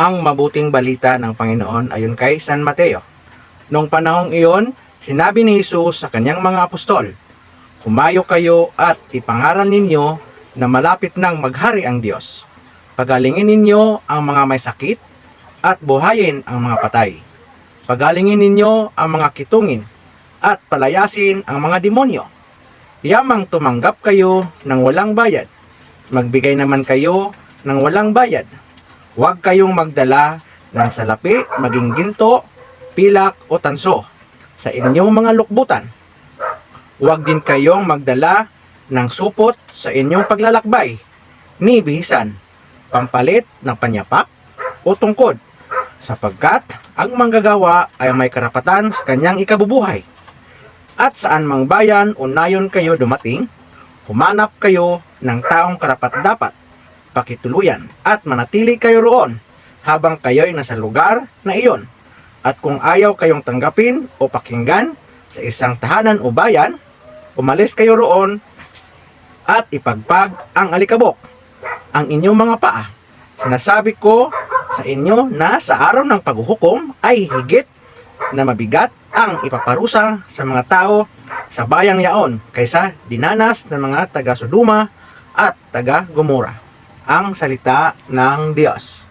ang mabuting balita ng Panginoon ayon kay San Mateo. Noong panahong iyon, sinabi ni Jesus sa kanyang mga apostol, Humayo kayo at ipangaral ninyo na malapit nang maghari ang Diyos. Pagalingin ninyo ang mga may sakit at buhayin ang mga patay. Pagalingin ninyo ang mga kitungin at palayasin ang mga demonyo. Yamang tumanggap kayo ng walang bayad. Magbigay naman kayo ng walang bayad. Huwag kayong magdala ng salapi, maging ginto, pilak o tanso sa inyong mga lukbutan. Huwag din kayong magdala ng supot sa inyong paglalakbay, ni bihisan, pampalit ng panyapak o tungkod, sapagkat ang manggagawa ay may karapatan sa kanyang ikabubuhay. At saan mang bayan o nayon kayo dumating, humanap kayo ng taong karapat-dapat, pakituluyan, at manatili kayo roon habang kayo'y nasa lugar na iyon. At kung ayaw kayong tanggapin o pakinggan sa isang tahanan o bayan, umalis kayo roon at ipagpag ang alikabok, ang inyong mga paa. Sinasabi ko sa inyo na sa araw ng paghuhukom ay higit na mabigat ang ipaparusa sa mga tao sa bayang yaon kaysa dinanas ng mga taga Sodoma at taga Gomora. Ang salita ng Diyos.